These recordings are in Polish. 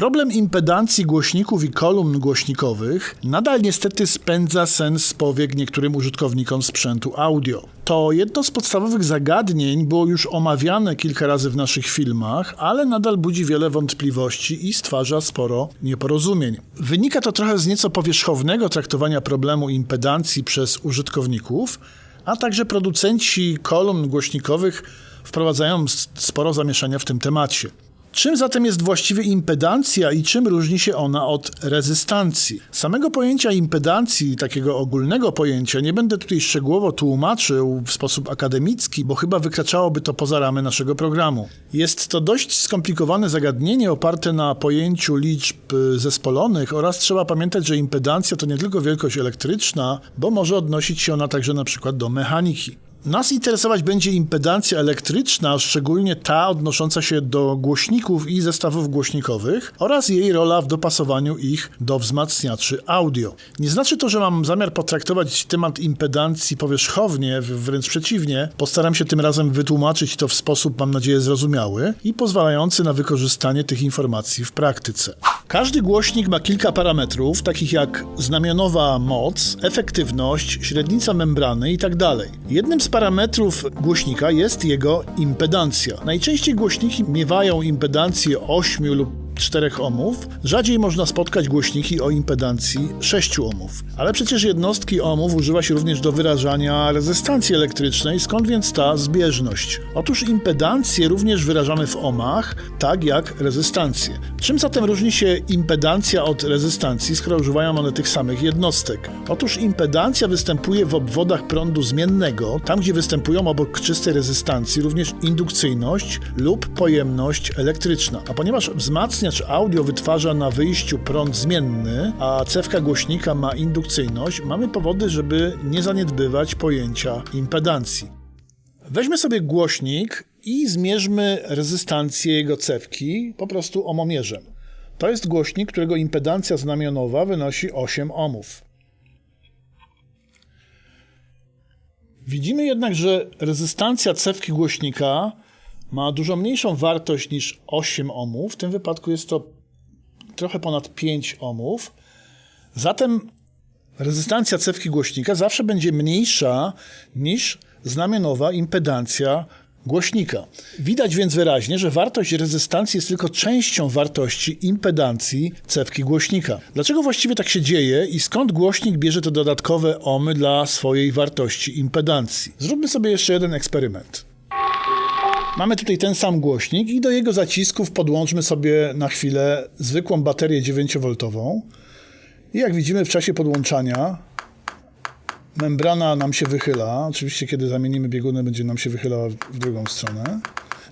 Problem impedancji głośników i kolumn głośnikowych nadal niestety spędza sens z powiek niektórym użytkownikom sprzętu audio. To jedno z podstawowych zagadnień było już omawiane kilka razy w naszych filmach, ale nadal budzi wiele wątpliwości i stwarza sporo nieporozumień. Wynika to trochę z nieco powierzchownego traktowania problemu impedancji przez użytkowników, a także producenci kolumn głośnikowych wprowadzają sporo zamieszania w tym temacie. Czym zatem jest właściwie impedancja i czym różni się ona od rezystancji? Samego pojęcia impedancji, takiego ogólnego pojęcia, nie będę tutaj szczegółowo tłumaczył w sposób akademicki, bo chyba wykraczałoby to poza ramy naszego programu. Jest to dość skomplikowane zagadnienie oparte na pojęciu liczb zespolonych oraz trzeba pamiętać, że impedancja to nie tylko wielkość elektryczna, bo może odnosić się ona także na przykład do mechaniki. Nas interesować będzie impedancja elektryczna, szczególnie ta odnosząca się do głośników i zestawów głośnikowych oraz jej rola w dopasowaniu ich do wzmacniaczy audio. Nie znaczy to, że mam zamiar potraktować temat impedancji powierzchownie, wręcz przeciwnie. Postaram się tym razem wytłumaczyć to w sposób, mam nadzieję, zrozumiały i pozwalający na wykorzystanie tych informacji w praktyce. Każdy głośnik ma kilka parametrów, takich jak znamionowa moc, efektywność, średnica membrany itd. Tak Jednym z parametrów głośnika jest jego impedancja. Najczęściej głośniki miewają impedancję 8 lub 4 ohmów, rzadziej można spotkać głośniki o impedancji 6 ohmów. Ale przecież jednostki ohmów używa się również do wyrażania rezystancji elektrycznej, skąd więc ta zbieżność? Otóż impedancję również wyrażamy w ohmach, tak jak rezystancję. Czym zatem różni się impedancja od rezystancji, skoro używają one tych samych jednostek? Otóż impedancja występuje w obwodach prądu zmiennego, tam gdzie występują obok czystej rezystancji również indukcyjność lub pojemność elektryczna. A ponieważ wzmacnia wzmacniacz audio wytwarza na wyjściu prąd zmienny, a cewka głośnika ma indukcyjność, mamy powody, żeby nie zaniedbywać pojęcia impedancji. Weźmy sobie głośnik i zmierzmy rezystancję jego cewki po prostu omomierzem. To jest głośnik, którego impedancja znamionowa wynosi 8 ohmów. Widzimy jednak, że rezystancja cewki głośnika ma dużo mniejszą wartość niż 8 ohmów. W tym wypadku jest to trochę ponad 5 ohmów. Zatem rezystancja cewki głośnika zawsze będzie mniejsza niż znamionowa impedancja głośnika. Widać więc wyraźnie, że wartość rezystancji jest tylko częścią wartości impedancji cewki głośnika. Dlaczego właściwie tak się dzieje i skąd głośnik bierze te dodatkowe ohmy dla swojej wartości impedancji? Zróbmy sobie jeszcze jeden eksperyment. Mamy tutaj ten sam głośnik i do jego zacisków podłączmy sobie na chwilę zwykłą baterię 9V. I jak widzimy w czasie podłączania membrana nam się wychyla. Oczywiście kiedy zamienimy bieguny będzie nam się wychylała w drugą stronę.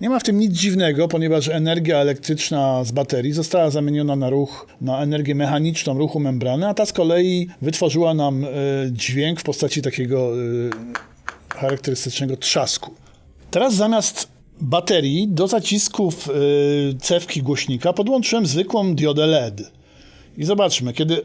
Nie ma w tym nic dziwnego, ponieważ energia elektryczna z baterii została zamieniona na ruch, na energię mechaniczną ruchu membrany, a ta z kolei wytworzyła nam y, dźwięk w postaci takiego y, charakterystycznego trzasku. Teraz zamiast baterii do zacisków yy, cewki głośnika podłączyłem zwykłą diodę LED. I zobaczmy, kiedy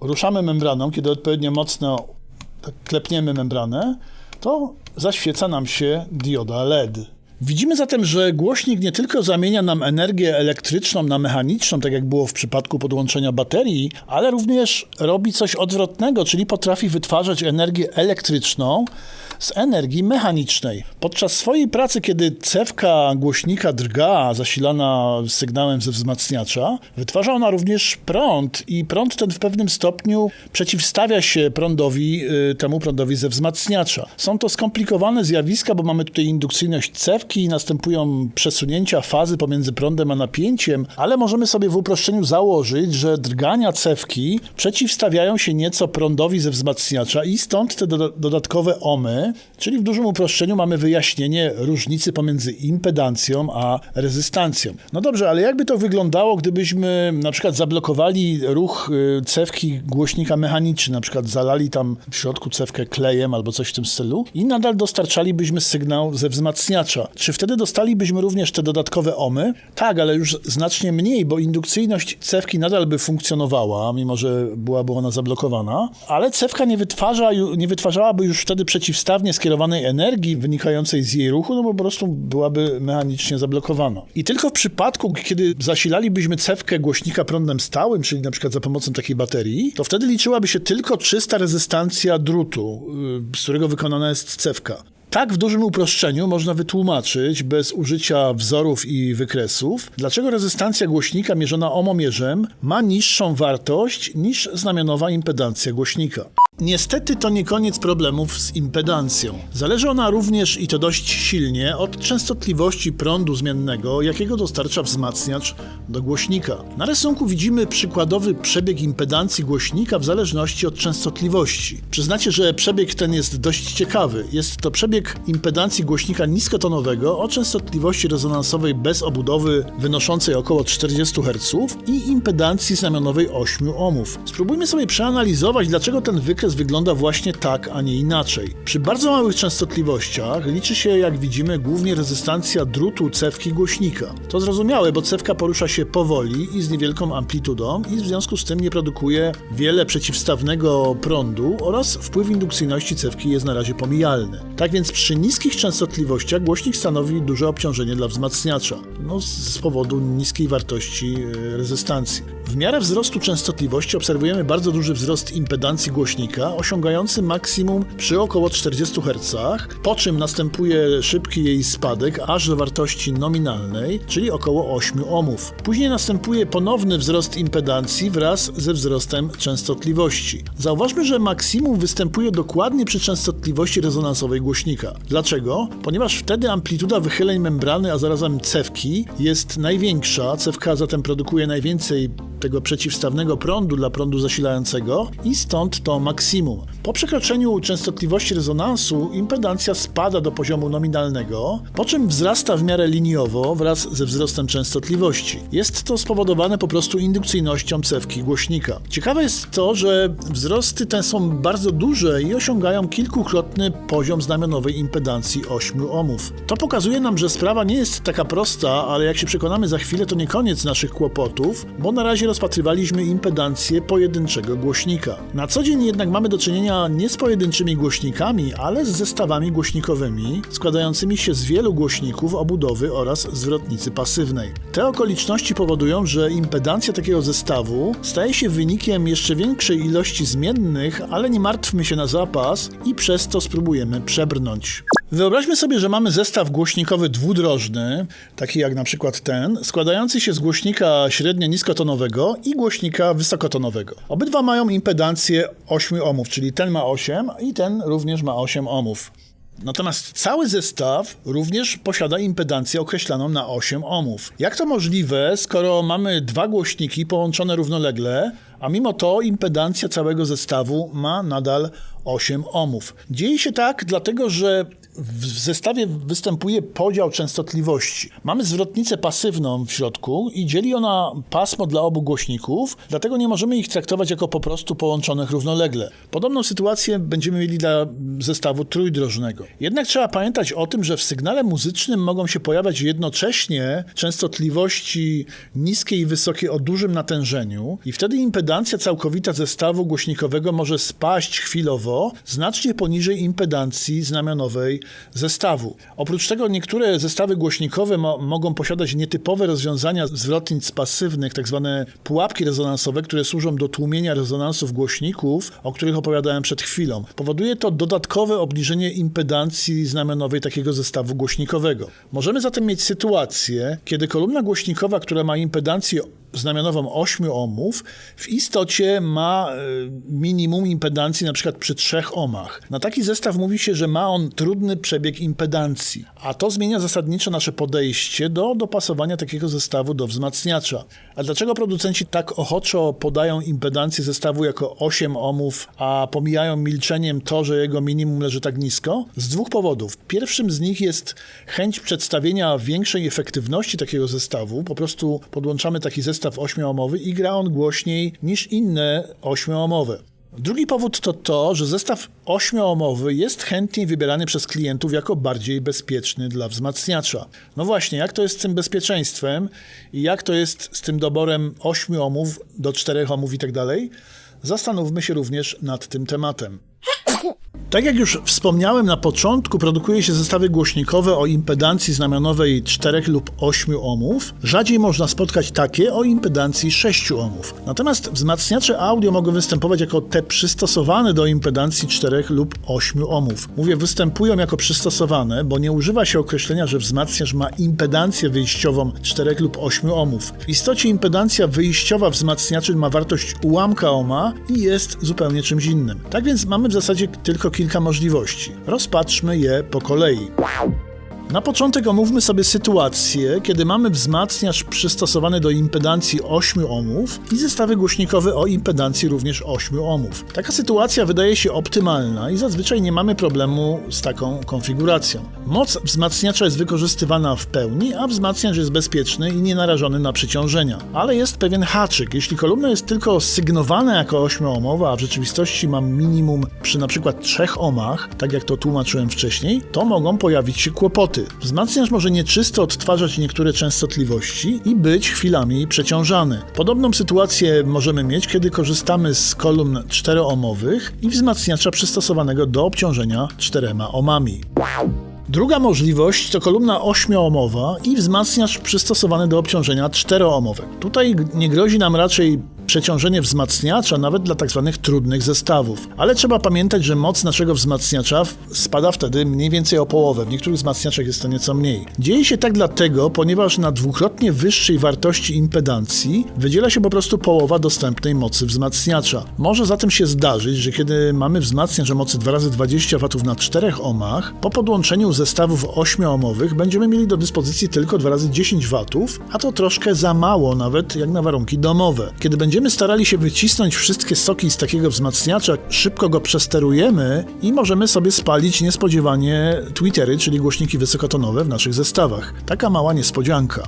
ruszamy membraną, kiedy odpowiednio mocno tak klepniemy membranę, to zaświeca nam się dioda LED. Widzimy zatem, że głośnik nie tylko zamienia nam energię elektryczną na mechaniczną, tak jak było w przypadku podłączenia baterii, ale również robi coś odwrotnego, czyli potrafi wytwarzać energię elektryczną z energii mechanicznej. Podczas swojej pracy, kiedy cewka głośnika drga, zasilana sygnałem ze wzmacniacza, wytwarza ona również prąd i prąd ten w pewnym stopniu przeciwstawia się prądowi, y, temu prądowi ze wzmacniacza. Są to skomplikowane zjawiska, bo mamy tutaj indukcyjność cewki, następują przesunięcia fazy pomiędzy prądem a napięciem, ale możemy sobie w uproszczeniu założyć, że drgania cewki przeciwstawiają się nieco prądowi ze wzmacniacza i stąd te do dodatkowe omy, czyli w dużym uproszczeniu mamy wyjaśnienie różnicy pomiędzy impedancją a rezystancją. No dobrze, ale jakby to wyglądało, gdybyśmy na przykład zablokowali ruch y, cewki głośnika mechaniczny, na przykład zalali tam w środku cewkę klejem albo coś w tym stylu i nadal dostarczalibyśmy sygnał ze wzmacniacza. Czy wtedy dostalibyśmy również te dodatkowe omy? Tak, ale już znacznie mniej, bo indukcyjność cewki nadal by funkcjonowała, mimo że byłaby ona zablokowana, ale cewka nie, wytwarza, nie wytwarzałaby już wtedy przeciwstawnie skierowanej energii wynikającej z jej ruchu, no bo po prostu byłaby mechanicznie zablokowana. I tylko w przypadku, kiedy zasilalibyśmy cewkę głośnika prądem stałym, czyli na przykład za pomocą takiej baterii, to wtedy liczyłaby się tylko czysta rezystancja drutu, y, z którego wykonana jest cewka. Tak w dużym uproszczeniu można wytłumaczyć, bez użycia wzorów i wykresów, dlaczego rezystancja głośnika mierzona omomierzem ma niższą wartość niż znamionowa impedancja głośnika. Niestety to nie koniec problemów z impedancją. Zależy ona również i to dość silnie od częstotliwości prądu zmiennego, jakiego dostarcza wzmacniacz do głośnika. Na rysunku widzimy przykładowy przebieg impedancji głośnika w zależności od częstotliwości. Przyznacie, że przebieg ten jest dość ciekawy. Jest to przebieg impedancji głośnika niskotonowego o częstotliwości rezonansowej bez obudowy wynoszącej około 40 Hz i impedancji znamionowej 8 ohmów. Spróbujmy sobie przeanalizować, dlaczego ten wykres wygląda właśnie tak, a nie inaczej. Przy bardzo małych częstotliwościach liczy się, jak widzimy, głównie rezystancja drutu cewki głośnika. To zrozumiałe, bo cewka porusza się powoli i z niewielką amplitudą i w związku z tym nie produkuje wiele przeciwstawnego prądu oraz wpływ indukcyjności cewki jest na razie pomijalny. Tak więc przy niskich częstotliwościach głośnik stanowi duże obciążenie dla wzmacniacza, no z powodu niskiej wartości e, rezystancji. W miarę wzrostu częstotliwości obserwujemy bardzo duży wzrost impedancji głośnika, osiągający maksimum przy około 40 Hz, po czym następuje szybki jej spadek aż do wartości nominalnej, czyli około 8 ohmów. Później następuje ponowny wzrost impedancji wraz ze wzrostem częstotliwości. Zauważmy, że maksimum występuje dokładnie przy częstotliwości rezonansowej głośnika. Dlaczego? Ponieważ wtedy amplituda wychyleń membrany, a zarazem cewki jest największa, cewka zatem produkuje najwięcej tego przeciwstawnego prądu dla prądu zasilającego i stąd to maksimum. Po przekroczeniu częstotliwości rezonansu impedancja spada do poziomu nominalnego, po czym wzrasta w miarę liniowo wraz ze wzrostem częstotliwości. Jest to spowodowane po prostu indukcyjnością cewki głośnika. Ciekawe jest to, że wzrosty te są bardzo duże i osiągają kilkukrotny poziom znamionowej impedancji 8 ohmów. To pokazuje nam, że sprawa nie jest taka prosta, ale jak się przekonamy za chwilę, to nie koniec naszych kłopotów, bo na razie rozpatrywaliśmy impedancję pojedynczego głośnika. Na co dzień jednak mamy do czynienia nie z pojedynczymi głośnikami, ale z zestawami głośnikowymi składającymi się z wielu głośników obudowy oraz zwrotnicy pasywnej. Te okoliczności powodują, że impedancja takiego zestawu staje się wynikiem jeszcze większej ilości zmiennych, ale nie martwmy się na zapas i przez to spróbujemy przebrnąć. Wyobraźmy sobie, że mamy zestaw głośnikowy dwudrożny, taki jak na przykład ten, składający się z głośnika średnio-niskotonowego i głośnika wysokotonowego. Obydwa mają impedancję 8 ohmów, czyli ten ma 8 i ten również ma 8 ohmów. Natomiast cały zestaw również posiada impedancję określaną na 8 ohmów. Jak to możliwe, skoro mamy dwa głośniki połączone równolegle, a mimo to impedancja całego zestawu ma nadal 8 ohmów? Dzieje się tak, dlatego że w zestawie występuje podział częstotliwości. Mamy zwrotnicę pasywną w środku i dzieli ona pasmo dla obu głośników, dlatego nie możemy ich traktować jako po prostu połączonych równolegle. Podobną sytuację będziemy mieli dla zestawu trójdrożnego. Jednak trzeba pamiętać o tym, że w sygnale muzycznym mogą się pojawiać jednocześnie częstotliwości niskie i wysokie o dużym natężeniu i wtedy impedancja całkowita zestawu głośnikowego może spaść chwilowo znacznie poniżej impedancji znamionowej zestawu. Oprócz tego niektóre zestawy głośnikowe mo mogą posiadać nietypowe rozwiązania zwrotnic pasywnych, tak zwane pułapki rezonansowe, które służą do tłumienia rezonansów głośników, o których opowiadałem przed chwilą. Powoduje to dodatkowe obniżenie impedancji znamionowej takiego zestawu głośnikowego. Możemy zatem mieć sytuację, kiedy kolumna głośnikowa, która ma impedancję znamionową 8 ohmów, w istocie ma e, minimum impedancji na przykład przy 3 ohmach. Na taki zestaw mówi się, że ma on trudny przebieg impedancji, a to zmienia zasadniczo nasze podejście do dopasowania takiego zestawu do wzmacniacza. A dlaczego producenci tak ochoczo podają impedancję zestawu jako 8 ohmów, a pomijają milczeniem to, że jego minimum leży tak nisko? Z dwóch powodów. Pierwszym z nich jest chęć przedstawienia większej efektywności takiego zestawu. Po prostu podłączamy taki zestaw zestaw 8-ohmowy i gra on głośniej niż inne 8-ohmowe. Drugi powód to to, że zestaw 8-omowy jest chętniej wybierany przez klientów jako bardziej bezpieczny dla wzmacniacza. No właśnie, jak to jest z tym bezpieczeństwem i jak to jest z tym doborem 8 ohmów do 4 ohmów i tak dalej? Zastanówmy się również nad tym tematem. Tak jak już wspomniałem na początku, produkuje się zestawy głośnikowe o impedancji znamionowej 4 lub 8 ohmów. Rzadziej można spotkać takie o impedancji 6 ohmów. Natomiast wzmacniacze audio mogą występować jako te przystosowane do impedancji 4 lub 8 ohmów. Mówię występują jako przystosowane, bo nie używa się określenia, że wzmacniacz ma impedancję wyjściową 4 lub 8 ohmów. W istocie impedancja wyjściowa wzmacniaczy ma wartość ułamka ohma i jest zupełnie czymś innym. Tak więc mamy w zasadzie tylko kilka możliwości. Rozpatrzmy je po kolei. Na początek omówmy sobie sytuację, kiedy mamy wzmacniacz przystosowany do impedancji 8 ohmów i zestawy głośnikowe o impedancji również 8 ohmów. Taka sytuacja wydaje się optymalna i zazwyczaj nie mamy problemu z taką konfiguracją. Moc wzmacniacza jest wykorzystywana w pełni, a wzmacniacz jest bezpieczny i nie narażony na przeciążenia. Ale jest pewien haczyk. Jeśli kolumna jest tylko sygnowana jako 8 ohmowa, a w rzeczywistości mam minimum przy przykład 3 ohmach, tak jak to tłumaczyłem wcześniej, to mogą pojawić się kłopoty. Wzmacniacz może nieczysto odtwarzać niektóre częstotliwości i być chwilami przeciążany. Podobną sytuację możemy mieć, kiedy korzystamy z kolumn 4-ohmowych i wzmacniacza przystosowanego do obciążenia 4 ohmami. Druga możliwość to kolumna 8-ohmowa i wzmacniacz przystosowany do obciążenia 4-ohmowego. Tutaj nie grozi nam raczej przeciążenie wzmacniacza nawet dla tzw. Tak trudnych zestawów. Ale trzeba pamiętać, że moc naszego wzmacniacza spada wtedy mniej więcej o połowę. W niektórych wzmacniaczach jest to nieco mniej. Dzieje się tak dlatego, ponieważ na dwukrotnie wyższej wartości impedancji wydziela się po prostu połowa dostępnej mocy wzmacniacza. Może zatem się zdarzyć, że kiedy mamy wzmacniacz o mocy 2 razy 20 W na 4 ohmach, po podłączeniu zestawów 8-ohmowych będziemy mieli do dyspozycji tylko 2 razy 10 W, a to troszkę za mało nawet jak na warunki domowe. Kiedy będziemy Będziemy starali się wycisnąć wszystkie soki z takiego wzmacniacza, szybko go przesterujemy i możemy sobie spalić niespodziewanie Twittery, czyli głośniki wysokotonowe w naszych zestawach. Taka mała niespodzianka.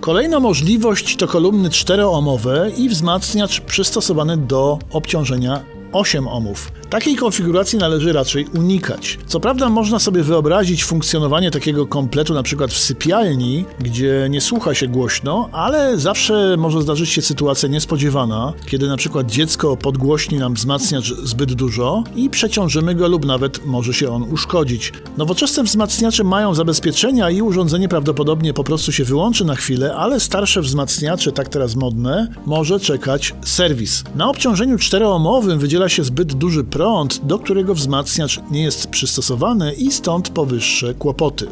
Kolejna możliwość to kolumny 4-ohmowe i wzmacniacz przystosowany do obciążenia 8 ohmów. Takiej konfiguracji należy raczej unikać. Co prawda można sobie wyobrazić funkcjonowanie takiego kompletu na przykład w sypialni, gdzie nie słucha się głośno, ale zawsze może zdarzyć się sytuacja niespodziewana, kiedy na przykład dziecko podgłośni nam wzmacniacz zbyt dużo i przeciążymy go lub nawet może się on uszkodzić. Nowoczesne wzmacniacze mają zabezpieczenia i urządzenie prawdopodobnie po prostu się wyłączy na chwilę, ale starsze wzmacniacze, tak teraz modne, może czekać serwis. Na obciążeniu 4-ohmowym wydziela się zbyt duży prąd, do którego wzmacniacz nie jest przystosowany i stąd powyższe kłopoty.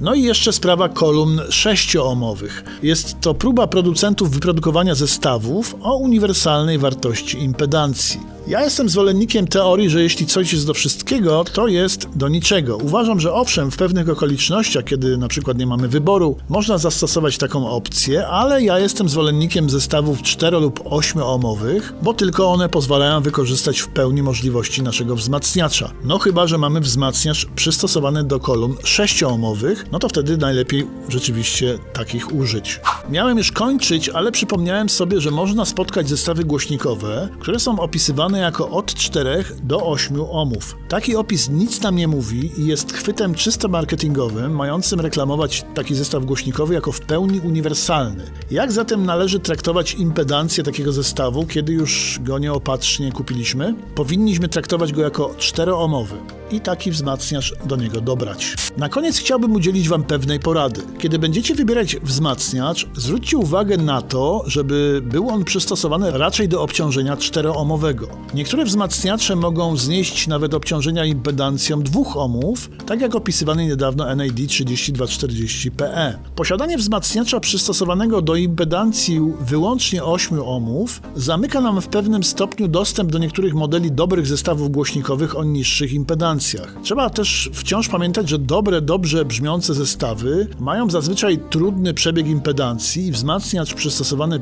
No i jeszcze sprawa kolumn 6-ohmowych. Jest to próba producentów wyprodukowania zestawów o uniwersalnej wartości impedancji. Ja jestem zwolennikiem teorii, że jeśli coś jest do wszystkiego, to jest do niczego. Uważam, że owszem, w pewnych okolicznościach, kiedy na przykład nie mamy wyboru, można zastosować taką opcję, ale ja jestem zwolennikiem zestawów 4 lub 8 ohmowych, bo tylko one pozwalają wykorzystać w pełni możliwości naszego wzmacniacza. No chyba, że mamy wzmacniacz przystosowany do kolumn 6 ohmowych, no to wtedy najlepiej rzeczywiście takich użyć. Miałem już kończyć, ale przypomniałem sobie, że można spotkać zestawy głośnikowe, które są opisywane jako od 4 do 8 ohmów. Taki opis nic nam nie mówi i jest chwytem czysto marketingowym, mającym reklamować taki zestaw głośnikowy jako w pełni uniwersalny. Jak zatem należy traktować impedancję takiego zestawu, kiedy już go nieopatrznie kupiliśmy? Powinniśmy traktować go jako 4-ohmowy i taki wzmacniacz do niego dobrać. Na koniec chciałbym udzielić Wam pewnej porady. Kiedy będziecie wybierać wzmacniacz, zwróćcie uwagę na to, żeby był on przystosowany raczej do obciążenia 4-ohmowego. Niektóre wzmacniacze mogą znieść nawet obciążenia impedancją 2 ohmów, tak jak opisywany niedawno NAD 3240PE. Posiadanie wzmacniacza przystosowanego do impedancji wyłącznie 8 ohmów zamyka nam w pewnym stopniu dostęp do niektórych modeli dobrych zestawów głośnikowych o niższych impedancjach. Trzeba też wciąż pamiętać, że dobre, dobrze brzmiące zestawy mają zazwyczaj trudny przebieg impedancji i wzmacniacz przystosowany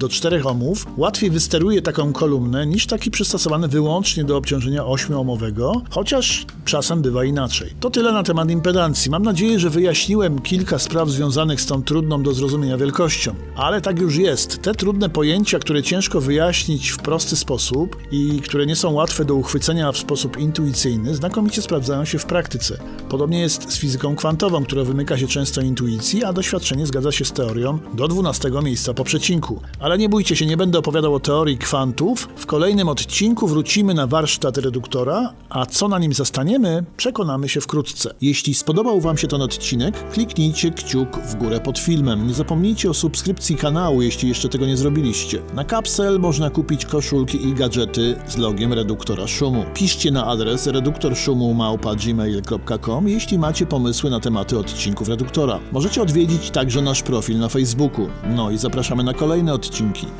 do 4 ohmów łatwiej wysteruje taką kolumnę niż taki przystosowany wyłącznie do obciążenia 8-ohmowego, chociaż czasem bywa inaczej. To tyle na temat impedancji. Mam nadzieję, że wyjaśniłem kilka spraw związanych z tą trudną do zrozumienia wielkością. Ale tak już jest. Te trudne pojęcia, które ciężko wyjaśnić w prosty sposób i które nie są łatwe do uchwycenia w sposób intuicyjny, znakomicie sprawdzają się w praktyce. Podobnie jest z fizyką kwantową, która wymyka się często intuicji, a doświadczenie zgadza się z teorią do 12 miejsca po przecinku. Ale nie bójcie się, nie będę opowiadał o teorii kwantów. W kolejnym odcinku wrócimy na warsztat reduktora, a co na nim zastaniemy, przekonamy się wkrótce. Jeśli spodobał Wam się ten odcinek, kliknijcie kciuk w górę pod filmem. Nie zapomnijcie o subskrypcji kanału, jeśli jeszcze tego nie zrobiliście. Na kapsel można kupić koszulki i gadżety z logiem reduktora szumu. Piszcie na adres reduktorszumu.gmail.com jeśli macie pomysły na tematy odcinków reduktora. Możecie odwiedzić także nasz profil na Facebooku. No i zapraszamy na kolejne Junkie.